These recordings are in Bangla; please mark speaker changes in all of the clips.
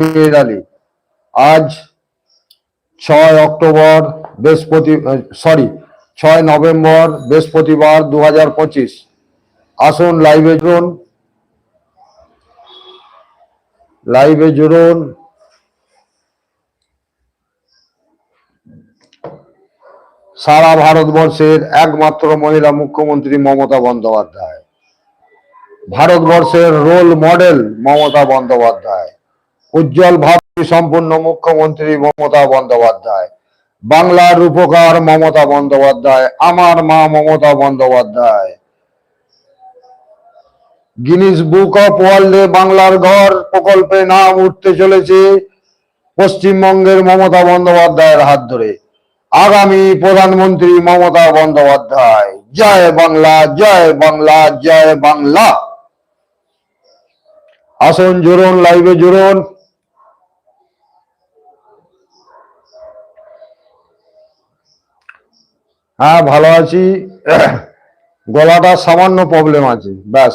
Speaker 1: জাহিদ আলী। আজ ছয় অক্টোবর বৃহস্পতি সরি ছয় নভেম্বর বৃহস্পতিবার দু হাজার পঁচিশ। আসুন লাইভে জুড়ুন। লাইভে জুড়ুন। সারা ভারতবর্ষের একমাত্র মহিলা মুখ্যমন্ত্রী মমতা বন্দ্যোপাধ্যায়। ভারতবর্ষের রোল মডেল মমতা বন্দ্যোপাধ্যায়। উজ্জ্বল ভাবী সম্পূর্ণ মুখ্যমন্ত্রী মমতা বন্দ্যোপাধ্যায়, বাংলার উপকার মমতা বন্দ্যোপাধ্যায়, আমার মা Mamata Bandyopadhyay. Guinness book of ওয়ার্ল্ডে বাংলার ঘর প্রকল্পে নাম উঠতে চলেছে পশ্চিমবঙ্গের মমতা বন্দ্যোপাধ্যায়ের হাত ধরে। আগামী প্রধানমন্ত্রী মমতা বন্দ্যোপাধ্যায়, জয় বাংলা জয় বাংলা জয় বাংলা। আসুন জুড়ুন লাইভে জুড়ুন। হ্যাঁ ভালো আছি। গলাটা সামান্য প্রবলেম আছে, ব্যাস।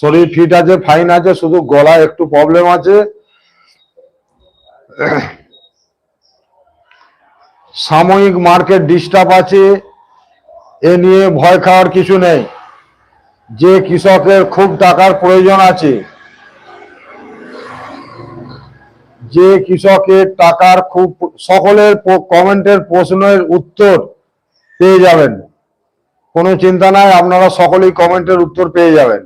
Speaker 1: শরীর ফিট আছে ফাইন আছে, শুধু গলা একটু প্রবলেম আছে। সাময়িক মার্কেট ডিস্টার্ব আছে, এ নিয়ে ভয় খাওয়ার কিছু নেই। যে কৃষকের খুব টাকার প্রয়োজন আছে, যে কৃষকের টাকার খুব সকলের কমেন্টের প্রশ্নের উত্তর পেয়ে যাবেন। কোনো চিন্তা নাই, আপনারা সকলেই কমেন্টের উত্তর পেয়ে যাবেন।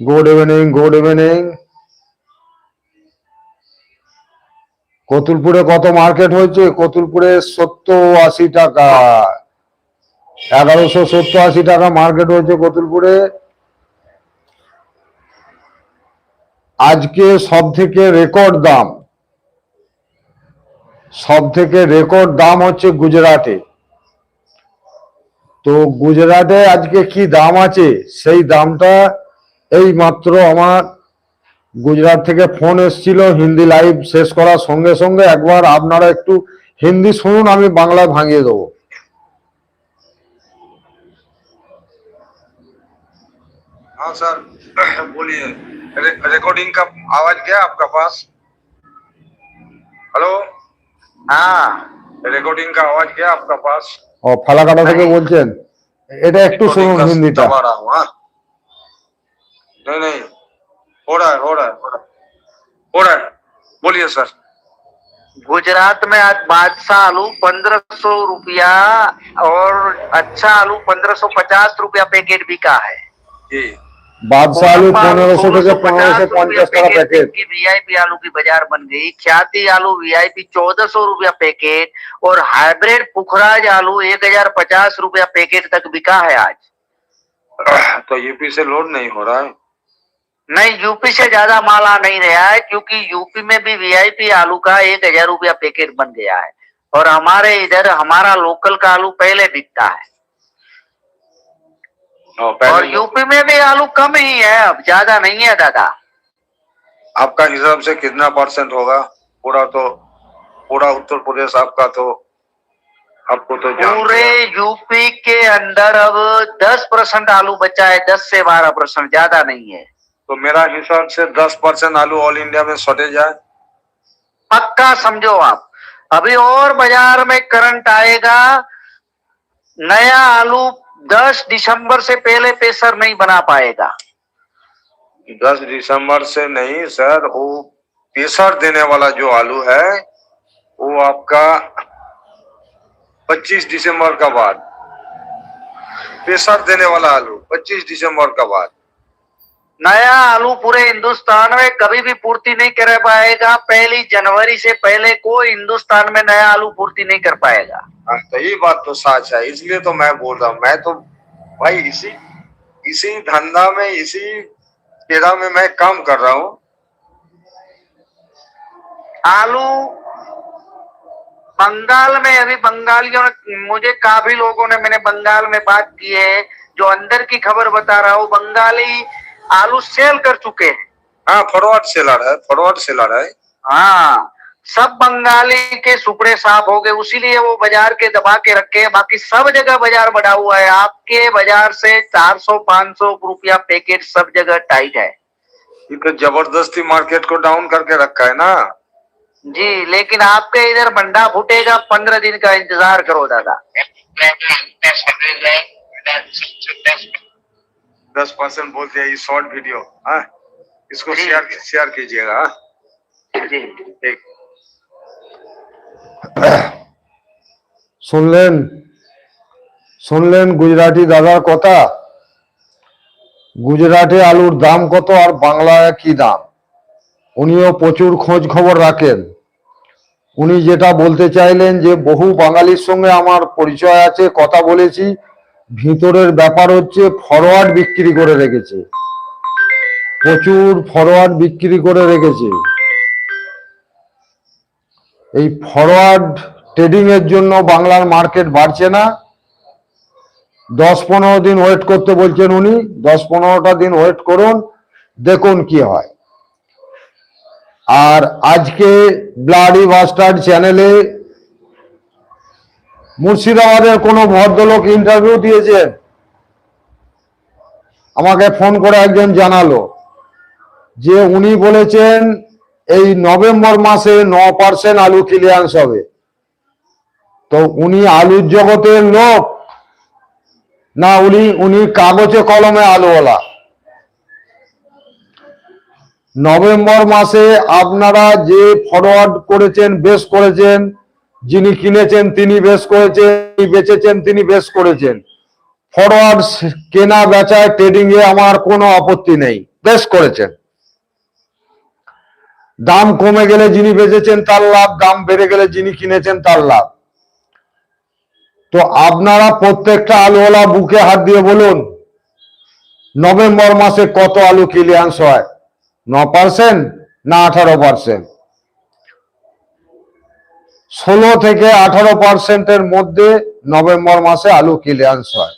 Speaker 1: গুড ইভিনিং গুড ইভিনিং কতুলপুরে কত মার্কেট হয়েছে? কতুলপুরে সত্তর আশি টাকা। এগারোশো সত্তর আশি টাকা মার্কেট হয়েছে কতুলপুরে। আজকে সব থেকে রেকর্ড দাম সব থেকে রেকর্ড দাম হচ্ছে গুজরাটে তো গুজরাটে আজকে কি দাম আছে সেই দামটা এই মাত্র আমার গুজরাট থেকে ফোন এসেছিল হিন্দি লাইভ শেষ করার সঙ্গে সঙ্গে একবার আপনারা একটু হিন্দি শুনুন আমি বাংলায় ভাঙিয়ে দেবো
Speaker 2: हाँ सर बोलिए रे, रिकॉर्डिंग का आवाज गया आपका पास हेलो हाँ रिकॉर्डिंग का आवाज गया आपका पास
Speaker 1: ও ফালাকাটা থেকে বলছেন এটা একটু
Speaker 2: रिकॉर्डिंग
Speaker 1: শুনুন
Speaker 2: का
Speaker 1: হিন্দিটা
Speaker 2: दबा रहा हूँ हाँ नहीं नहीं हो रहा है हो रहा है हो रहा है हो रहा है बोलिए सर
Speaker 3: गुजरात में आज बादशाह आलू पंद्रह सौ रुपया और अच्छा आलू पंद्रह सौ पचास रुपया पैकेट बिका है
Speaker 2: जी
Speaker 1: बादशाह पंद्रह सौ पंद्रह सौ पचास
Speaker 3: का पैकेट वीआईपी आलू की बाज़ार बन गई। ख्याति आलू वीआईपी चौदह सौ रूपया पैकेट और हाइब्रिड पुखराज आलू एक हज़ार पचास रूपया पैकेट तक बिका है आज।
Speaker 2: तो यूपी से लोड नहीं हो रहा है?
Speaker 3: नहीं यूपी से ज़्यादा माल आ नहीं रहा है क्योंकि यूपी में भी वीआईपी आलू का एक हज़ार रूपया पैकेट बन गया है। और हमारे इधर हमारा लोकल का आलू पहले बिकता है।
Speaker 2: और
Speaker 3: यूपी में भी आलू कम ही है अब ज़्यादा नहीं है दादा।
Speaker 2: आपका हिसाब से कितना परसेंट होगा? पूरा तो पूरा उत्तर प्रदेश आपका तो आपको तो
Speaker 3: पूरे यूपी के अंदर अब दस परसेंट आलू बचा है दस से बारह परसेंट ज़्यादा नहीं है।
Speaker 2: तो मेरा हिसाब से दस परसेंट आलू ऑल इंडिया में शॉर्टेज है
Speaker 3: पक्का समझो आप। अभी और बाज़ार में करंट आएगा नया आलू 10 दिसंबर से पहले पेसर नहीं बना पाएगा।
Speaker 2: दस दिसंबर से नहीं, सर, वो पेसर देने वाला जो आलू है, वो आपका पच्चीस दिसंबर का बाद। पेसर देने वाला आलू, पच्चीस दिसंबर का बाद।
Speaker 3: नया आलू पूरे हिंदुस्तान में कभी भी पूर्ति नहीं कर पाएगा। पहली जनवरी से पहले कोई हिंदुस्तान में नया आलू पूर्ति नहीं कर पाएगा।
Speaker 2: हाँ, तो बात तो सच है। इसलिए तो मैं बोल रहा हूँ मैं तो भाई इसी इसी धंधा में इसी पेड़ा में मैं काम कर रहा हूँ।
Speaker 3: आलू बंगाल में अभी बंगालियों ने मुझे काफ़ी लोगों ने मैंने बंगाल में बात की है जो अंदर की खबर बता रहा हूँ बंगाली आलू सेल कर चुके हैं।
Speaker 2: हाँ फॉरवर्ड सेलर है फॉरवर्ड सेलर है।
Speaker 3: हाँ सब बंगाली के सुपड़े साफ़ हो गए उसीलिए वो बाज़ार के दबा के रखे हैं। बाकी सब जगह बाज़ार बढ़ा हुआ है। आपके बाज़ार से 400 500 रुपया पैकेट सब जगह टाइट है।
Speaker 2: ये तो ज़बरदस्ती मार्केट को डाउन करके रखा है ना।
Speaker 3: जी लेकिन आपके इधर बंडा फूटेगा पंद्रह दिन का इंतज़ार करो दादा।
Speaker 2: दस परसेंट बोलते हैं ये शॉर्ट वीडियो हाँ इसको
Speaker 3: जी।
Speaker 2: शेयर शेयर कीजिएगा हाँ?
Speaker 3: जी
Speaker 2: ठीक
Speaker 1: শুনলেন শুনলেন গুজরাটি দাদার কথা গুজরাটে আলুর দাম কত আর বাংলায় কি দাম উনিও প্রচুর খোঁজ খবর রাখেন উনি যেটা বলতে চাইলেন যে বহু বাঙালির সঙ্গে আমার পরিচয় আছে কথা বলেছি ভিতরের ব্যাপার হচ্ছে ফরওয়ার্ড বিক্রি করে রেখেছে। প্রচুর ফরওয়ার্ড বিক্রি করে রেখেছে। এই ফরওয়ার্ড ট্রেডিং এর জন্য বাংলার মার্কেট বাড়ছে না। দশ পনেরো দিন ওয়েট করতে বলছেন উনি। দশ পনেরোটা দিন ওয়েট করুন, দেখুন কি হয়। আর আজকে ব্লাডি বাস্টার্ড চ্যানেলে মুর্শিদাবাদের কোনো ভদ্রলোক ইন্টারভিউ দিয়েছেন আমাকে ফোন করে একজন জানালো যে উনি বলেছেন এই নভেম্বর মাসে ন পার্সেন্ট আলু ক্লিয়ারেন্স হবে। তো উনি আলুর জগতের লোক। না, উনি উনি কাগজে কলমে আলুওয়ালা। নভেম্বর মাসে আপনারা যে ফরওয়ার্ড করেছেন বেশ করেছেন যিনি কিনেছেন তিনি বেশ করেছেন বেচেছেন তিনি বেশ করেছেন। ফরওয়ার্ড কেনা বেচায় ট্রেডিং এ আমার কোনো আপত্তি নেই, বেশ করেছেন। দাম কমে গেলে যিনি বেচেছেন তার লাভ, দাম বেড়ে গেলে যিনি কিনেছেন তার লাভ। তো আপনারা প্রত্যেকটা আলুওয়ালা বুকে হাত দিয়ে বলুন, নভেম্বর মাসে কত আলু ক্লিয়ারেন্স হয়? ন পার্সেন্ট না আঠারো পার্সেন্ট ষোলো থেকে আঠারো পার্সেন্টের মধ্যে নভেম্বর মাসে আলু ক্লিয়ারেন্স হয়।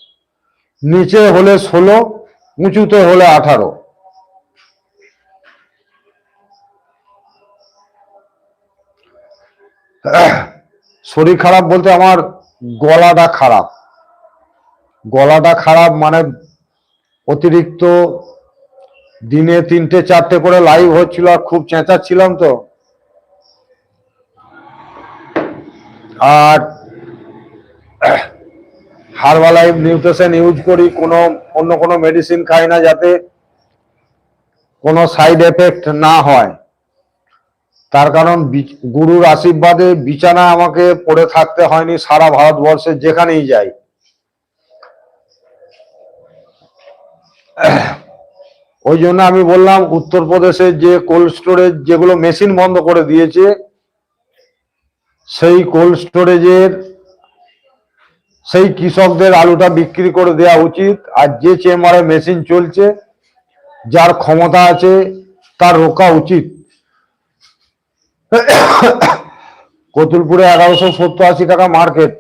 Speaker 1: নিচে হলে ষোলো, উঁচুতে হলে আঠারো। শরীর খারাপ বলতে আমার গলাটা খারাপ। গলাটা খারাপ মানে অতিরিক্ত দিনে তিনটে, চারটে করে লাইভ হচ্ছিল আর খুব চেঁচাচ্ছিলাম তো। আর হারবালাইফ নিউট্রিশন ইউজ করি, কোনো, অন্য কোনো মেডিসিন খাই না যাতে কোনো সাইড এফেক্ট না হয়। তার কারণ গুরুর আশীর্বাদে বিছানা আমাকে পড়ে থাকতে হয়নি সারা ভারতবর্ষে যেখানেই যাই। ওই জন্য আমি বললাম, উত্তরপ্রদেশের যে কোল্ড স্টোরেজ যেগুলো মেশিন বন্ধ করে দিয়েছে সেই কোল্ড স্টোরেজের সেই কৃষকদের আলুটা বিক্রি করে দেওয়া উচিত। আর যে চেম্বারে মেশিন চলছে, যার ক্ষমতা আছে, তার রোকা উচিত। কতুলপুরে এগারোশো সত্তর আশি টাকা মার্কেট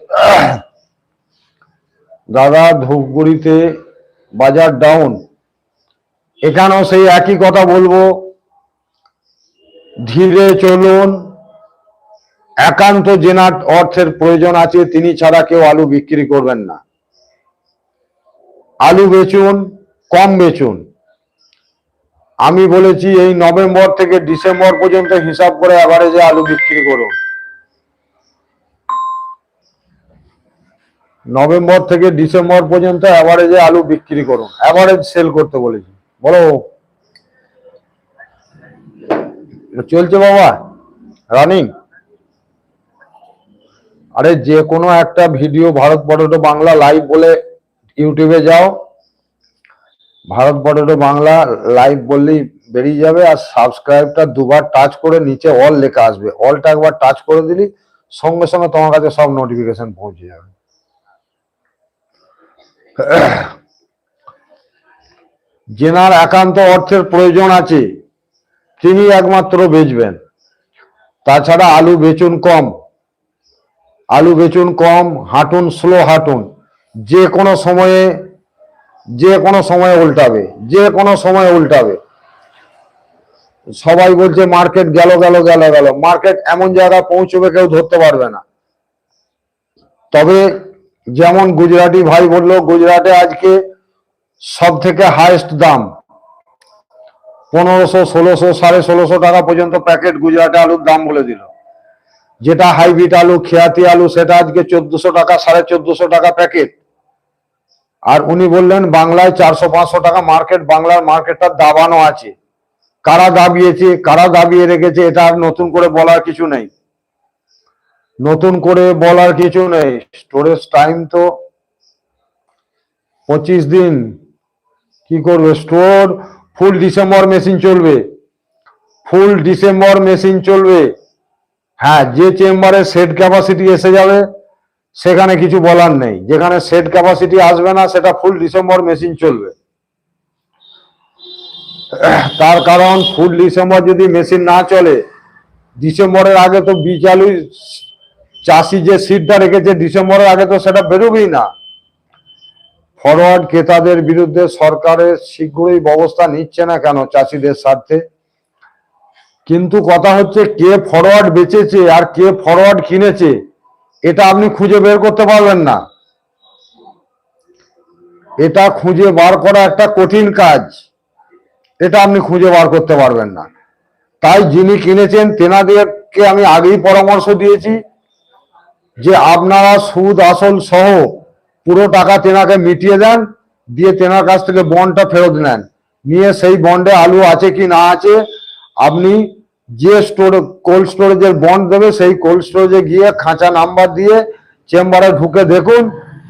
Speaker 1: দাদা, ধূপগুড়িতে বাজার ডাউন এখানেও সেই একই কথা বলব। ধীরে চলুন। একান্ত জেনার অর্থের প্রয়োজন আছে, তিনি ছাড়া কেউ আলু বিক্রি করবেন না। আলু বেচুন, কম বেচুন। আমি বলেছি, এই নভেম্বর থেকে ডিসেম্বর পর্যন্ত হিসাব করে অ্যাভারেজে আলু বিক্রি করুন। নভেম্বর থেকে ডিসেম্বর পর্যন্ত অ্যাভারেজে আলু বিক্রি করুন। অ্যাভারেজ সেল করতে বলেছি। বলো। চলছে বাবা। রানিং আরে যে কোনো একটা video Bharat potato Bangla live বলে ইউটিউবে যাও। ভারত পটেটো বাংলা লাইভ বললেই বেরিয়ে যাবে আর সাবস্ক্রাইবটা দুবার টাচ করে নিচে অল লেখা আসবে। অলটা একবার টাচ করে দিলি, সঙ্গে সঙ্গে তোমার কাছে সব নোটিফিকেশন পৌঁছে যাবে। জেনার একান্ত অর্থের প্রয়োজন আছে, তিনি একমাত্র বেচবেন। তাছাড়া আলু বেচুন কম। আলু বেচুন কম, হাঁটুন স্লো হাঁটুন। যে কোনো সময়ে, যে কোনো সময়ে উল্টাবে, যে কোনো সময়ে উল্টাবে। সবাই বলছে মার্কেট গেল গেল গেল গেল। মার্কেট এমন জায়গায় পৌঁছবে কেউ ধরতে পারবে না। তবে যেমন গুজরাটি ভাই বলল, গুজরাটে আজকে সব থেকে হাইয়েস্ট দাম। পনেরোশো, ষোলোশো, সাড়ে ষোলোশো টাকা পর্যন্ত প্যাকেট গুজরাটে আলুর দাম বলে দিল। যেটা হাইব্রিড আলু, খেয়াতি আলু, সেটা আজকে চোদ্দশো টাকা, সাড়ে চোদ্দশো টাকা প্যাকেট। আর উনি বললেন, বাংলায় চারশো পাঁচশো টাকা মার্কেট, বাংলার মার্কেটটা দাবানো আছে। কারা দাবিয়েছে, কারা দাবিয়ে রেখেছে, এটা আর নতুন করে বলার কিছু নেই। নতুন করে বলার কিছু নেই। স্টোরেজ টাইম তো পঁচিশ দিন। কি করবে? স্টোর, ফুল ডিসেম্বর মেশিন চলবে। ফুল ডিসেম্বর মেশিন চলবে। হ্যাঁ যে চেম্বারে সেট ক্যাপাসিটি এসে যাবে, সেখানে কিছু বলার নেই। যেখানে সেট ক্যাপাসিটি আসবে না, সেটা ফুল ডিসেম্বর মেশিন চলবে। তার কারণ ফুল ডিসেম্বর যদি মেশিন না চলে ডিসেম্বরের আগে তো বীজ আলু চাষি যে সিটটা রেখেছে ডিসেম্বরের আগে তো সেটা বেরোবেই না। ফরওয়ার্ড ক্রেতাদের বিরুদ্ধে সরকারের শীঘ্রই ব্যবস্থা নিচ্ছে না কেন চাষিদের স্বার্থে? কিন্তু কথা হচ্ছে কে ফরওয়ার্ড বেচেছে আর কে ফরওয়ার্ড কিনেছে, এটা আপনি খুঁজে বের করতে পারবেন না। এটা খুঁজে বার করা একটা কঠিন কাজ, এটা আপনি খুঁজে বার করতে পারবেন না। তাই যিনি কিনেছেন, তেনাদেরকে আমি আগেই পরামর্শ দিয়েছি যে আপনারা সুদ, আসল সহ পুরো টাকা তেনাকে মিটিয়ে দেন, দিয়ে তেনার কাছ থেকে বন্ডটা ফেরত নেন। নিয়ে সেই বন্ডে আলু আছে কি না আছে আপনি যে স্টোর কোল্ড স্টোরেজের বন্ড দেবে, সেই কোল্ড স্টোরেজে গিয়ে খাঁচা নাম্বার দিয়ে চেম্বারে ঢুকে দেখুন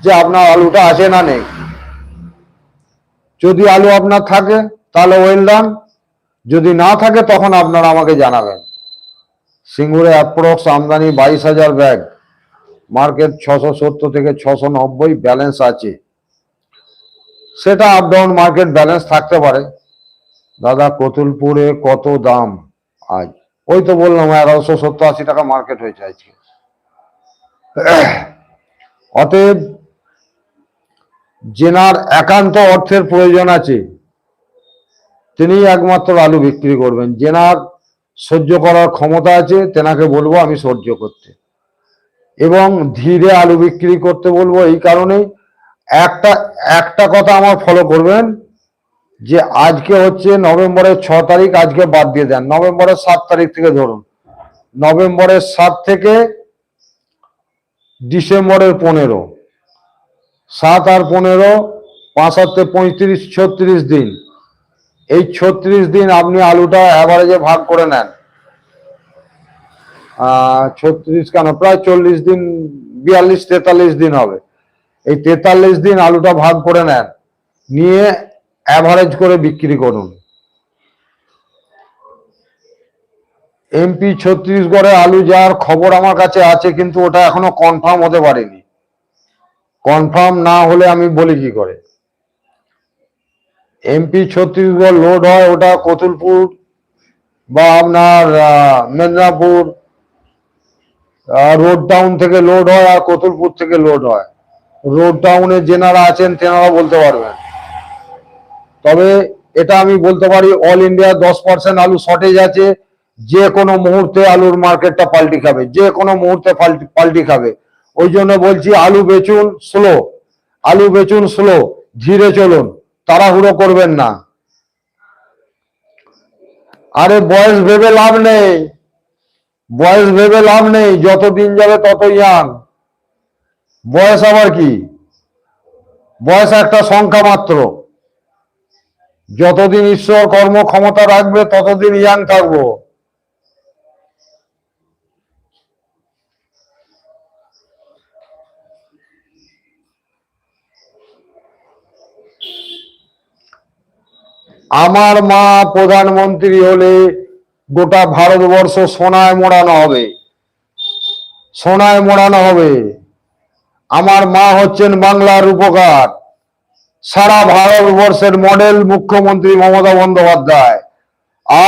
Speaker 1: যে আপনার আলুটা আছে না নেই। যদি আলু আপনার থাকে, তাহলে ওয়েল ডান যদি না থাকে, তখন আপনারা আমাকে জানাবেন। সিঙ্গুরে অ্যাপ্রক্স আমদানি বাইশ হাজার ব্যাগ। মার্কেট ছশো সত্তর থেকে ছশো নব্বই ব্যালেন্স আছে। সেটা আপ ডাউন মার্কেট ব্যালেন্স থাকতে পারে। দাদা, কতুলপুরে কত দাম আজ? ওই তো বললাম, এগারোশো সত্তর আশি টাকা মার্কেট হয়েছে আজকে। অতএব জেনার একান্ত অর্থের প্রয়োজন আছে। তিনি একমাত্র আলু বিক্রি করবেন। জেনার সহ্য করার ক্ষমতা আছে, তেনাকে বলব আমি সহ্য করতে। এবং ধীরে আলু বিক্রি করতে বলব এই কারণেই একটা একটা কথা আমার ফলো করবেন। যে আজকে হচ্ছে নভেম্বরের ছ তারিখ, আজকে বাদ দিয়ে দেন। নভেম্বরের সাত তারিখ থেকে ধরুন। নভেম্বরের সাত থেকে ডিসেম্বরের পনেরো। সাত আর পনেরো, পাঁচ সাতে পঁয়ত্রিশ, ছত্রিশ দিন। এই ছত্রিশ দিন আপনি আলুটা অ্যাভারেজে ভাগ করে নেন। ছত্রিশ কেন? প্রায় চল্লিশ দিন, বিয়াল্লিশ, তেতাল্লিশ দিন হবে। এই তেতাল্লিশ দিন আলুটা ভাগ করে নেন। নিয়ে অ্যাভারেজ করে বিক্রি করুন। এমপি ছত্তিশগড়ে আলু যাওয়ার খবর আমার কাছে আছে, কিন্তু ওটা এখনও কনফার্ম হতে পারেনি। কনফার্ম না হলে আমি বলি কি করে? এমপি ছত্তিশগড় লোড হয় ওটা কতুলপুর বা আপনার মেদিনীপুর রোড টাউন থেকে লোড হয় আর কতুলপুর থেকে লোড হয়। রোড টাউনে যেনারা আছেন, তেনারা বলতে পারবেন। তবে এটা আমি বলতে পারি অল ইন্ডিয়া দশ পার্সেন্ট আলু শর্টেজ আছে। যে কোনো মুহূর্তে আলুর মার্কেটটা পাল্টি খাবে যে কোনো মুহূর্তে পাল্টি খাবে। ওই জন্য বলছি আলু বেচুন স্লো আলু বেচুন স্লো ধীরে চলুন, তাড়াহুড়ো করবেন না। আরে বয়স ভেবে লাভ নেই, বয়স ভেবে লাভ নেই, যত দিন যাবে তত ইয়াং বয়স আবার কি? বয়স একটা সংখ্যা মাত্র। যতদিন ঈশ্বর কর্ম ক্ষমতা রাখবে, ততদিন ইয়াং থাকব। আমার মা প্রধানমন্ত্রী হলে গোটা ভারতবর্ষ সোনায় মোড়ানো হবে। সোনায় মোড়ানো হবে। আমার মা হচ্ছেন বাংলার উপকার সারা ভারতবর্ষের মডেল মুখ্যমন্ত্রী মমতা বন্দ্যোপাধ্যায়।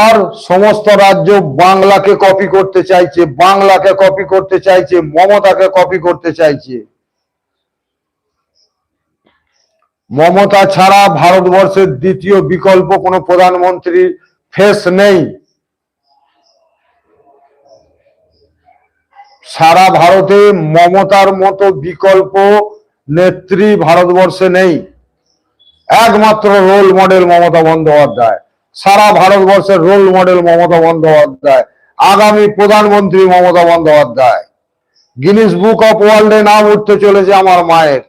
Speaker 1: আর সমস্ত রাজ্য বাংলাকে কপি করতে চাইছে, বাংলাকে কপি করতে চাইছে, মমতাকে কপি করতে চাইছে। মমতা ছাড়া ভারতবর্ষের দ্বিতীয় বিকল্প কোনো প্রধানমন্ত্রীর ফেস নেই। সারা ভারতে মমতার মতো বিকল্প নেত্রী ভারতবর্ষে নেই। একমাত্র রোল মডেল মমতা বন্দ্যোপাধ্যায়। সারা ভারতবর্ষের রোল মডেল মমতা বন্দ্যোপাধ্যায়। আগামী প্রধানমন্ত্রী Mamata Bandyopadhyay. Guinness book of ওয়ার্ল্ডে নাম উঠতে চলেছে আমার মায়ের।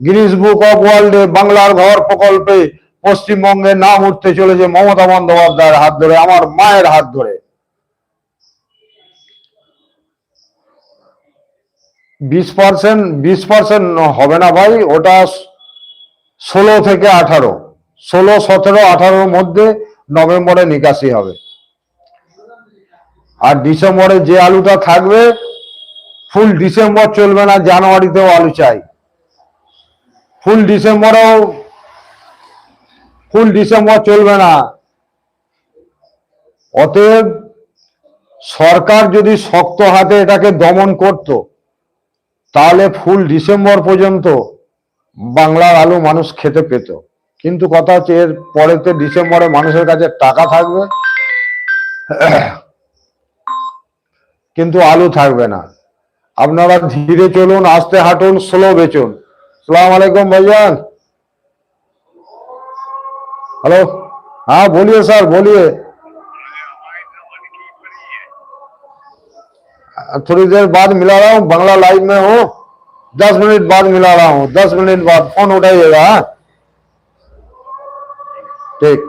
Speaker 1: গিনিস বুক অফ ওয়ার্ল্ডে বাংলার ঘর প্রকল্পে পশ্চিমবঙ্গের নাম উঠতে চলেছে মমতা বন্দ্যোপাধ্যায়ের হাত ধরে, আমার মায়ের হাত ধরে। বিশ পার্সেন্ট বিশ পার্সেন্ট হবে না ভাই, ওটা ষোলো থেকে আঠারো, ষোলো, সতেরো, আঠারোর মধ্যে নভেম্বরে নিকাশি হবে। আর ডিসেম্বরে যে আলুটা থাকবে, ফুল ডিসেম্বর চলবে না, জানুয়ারিতেও আলু চাই। ফুল ডিসেম্বরেও, ফুল ডিসেম্বর চলবে না। অতএব সরকার যদি শক্ত হাতে এটাকে দমন করত, তাহলে ফুল ডিসেম্বর পর্যন্ত বাংলার আলু মানুষ খেতে পেত কিন্তু কথা হচ্ছে এর পরেতে ডিসেম্বরে মানুষের কাছে টাকা থাকবে কিন্তু আলু থাকবে না আপনারা ধীরে চলুন আস্তে হাঁটুন স্লো বেচুন সালাম আলাইকুম ভাইজান हेलो हाँ बोलिए सर बोलिए थोड़ी देर बाद मिला रहा हूँ बंगला लाइव में हूँ दस मिनट बाद मिला रहा हूँ दस मिनट बाद फोन उठाइएगा हाँ? ठीक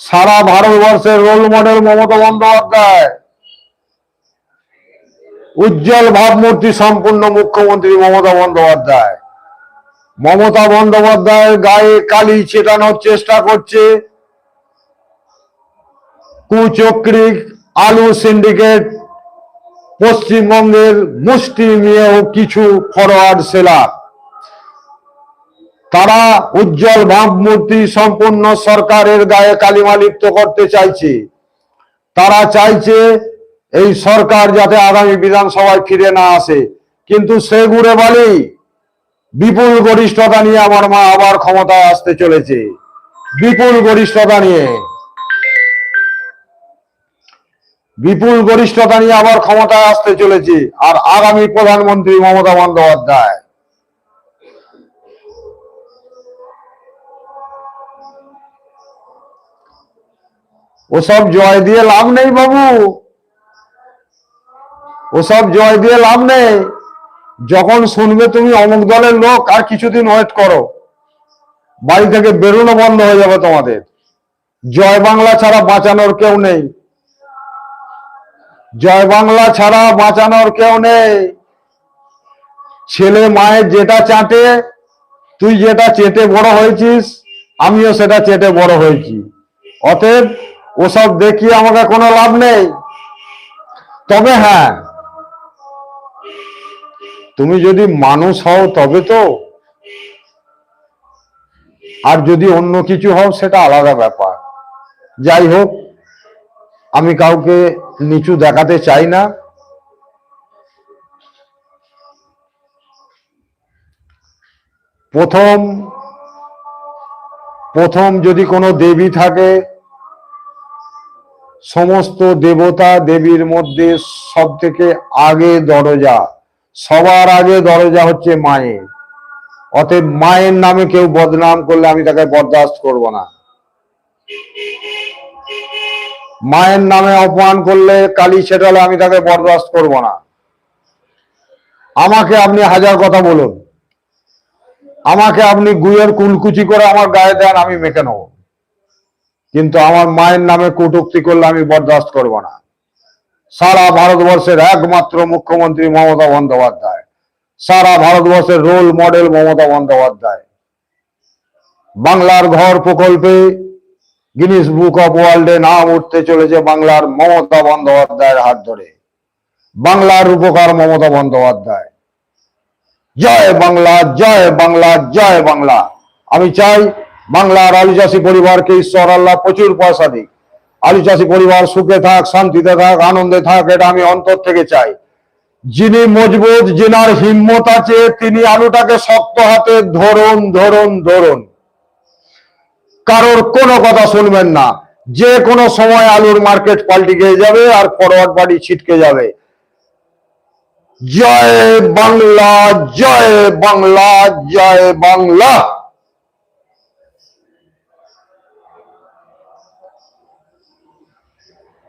Speaker 1: সারা ভারতবর্ষের রোল মডেল মমতা বন্দ্যোপাধ্যায় উজ্জ্বল ভাবমূর্তি সম্পূর্ণ মুখ্যমন্ত্রী মমতা বন্দ্যোপাধ্যায় মমতা বন্দ্যোপাধ্যায়ের গায়ে কালি চেটানোর চেষ্টা করছে কুচক্রি আলু সিন্ডিকেট পশ্চিমবঙ্গের মুষ্টিমেয় কিছু ফরওয়ার্ড সেলার। তারা উজ্জ্বল ভাবমূর্তি সম্পূর্ণ সরকারের গায়ে কালিমা লিপ্ত করতে চাইছে। তারা চাইছে এই সরকার যাতে আগামী বিধানসভায় ফিরে না আসে। কিন্তু সে ঘুরে বলি, বিপুল গরিষ্ঠতা নিয়ে আমার মা আবার ক্ষমতায় আসতে চলেছে। বিপুল গরিষ্ঠতা নিয়ে। বিপুল গরিষ্ঠতা নিয়ে আবার ক্ষমতায় আসতে চলেছে আর আগামী প্রধানমন্ত্রী মমতা বন্দ্যোপাধ্যায়। ওসব জয় দিয়ে লাভ নেই বাবু। ওসব জয় দিয়ে লাভ নেই। যখন শুনবে তুমি অমুক দলের লোক, আর কিছুদিন ওয়েট করো। বাড়ি থেকে বেরোনো বন্ধ হয়ে যাবে তোমাদের। জয় বাংলা ছাড়া বাঁচানোর কেউ নেই। জয় বাংলা ছাড়া বাঁচানোর কেউ নেই। ছেলে মায়ের যেটা চাটে, তুই যেটা চেটে বড় হয়েছিস, আমিও সেটা চেটে বড় হয়েছি। অতএব ওসব দেখিয়ে আমাকে কোনো লাভ নেই। তবে হ্যাঁ তুমি যদি মানুষ হও তবে তো, আর যদি অন্য কিছু হও সেটা আলাদা ব্যাপার। যাই হোক আমি কাউকে নিচু দেখাতে চাই না। প্রথম প্রথম যদি কোনো দেবী থাকে, সমস্ত দেবতা দেবীর মধ্যে সব থেকে আগে দরজা, সবার আগে দরজা হচ্ছে মায়ের। অতএব মায়ের নামে কেউ বদনাম করলে আমি তাকে বরদাস্ত করব না। মায়ের নামে অপমান করলে কালি ছেটালে আমি তাকে বরদাস্ত করব না। আমাকে আপনি হাজার কথা বলুন। আমাকে আপনি গুয়ের কুলকুচি করে আমার গায়ে দেন, আমি মেখে নেব। কিন্তু আমার মায়ের নামে কটুক্তি করলে আমি বরদাস্ত করব না। সারা ভারতবর্ষের একমাত্র মুখ্যমন্ত্রী মমতা বন্দ্যোপাধ্যায়। সারা ভারতবর্ষের রোল মডেল মমতা বন্দ্যোপাধ্যায়। বাংলার ঘর প্রকল্পে গিনিস বুক অফ ওয়ার্ল্ডে নাম উঠতে চলেছে বাংলার মমতা বন্দ্যোপাধ্যায়ের হাত ধরে। বাংলার উপকার মমতা বন্দ্যোপাধ্যায়। জয় বাংলা জয় বাংলা জয় বাংলা। আমি চাই বাংলার আলু চাষী পরিবারকে ঈশ্বর আল্লাহ প্রচুর পয়সা দিক। আলু চাষী পরিবার সুখে থাক, শান্তিতে থাক, আনন্দে থাক, এটা আমি অন্তর থেকে চাই। যিনি মজবুত, যিনার হিম্মত আছে, তিনি আলুটাকে শক্ত হাতে ধরুন ধরুন ধরুন। কারোর কোনো কথা শুনবেন না। যে কোনো সময় আলুর মার্কেট পাল্টি গিয়ে যাবে আর ফরওয়ার্ড বাড়ি ছিটকে যাবে। জয় বাংলা জয় বাংলা জয় বাংলা।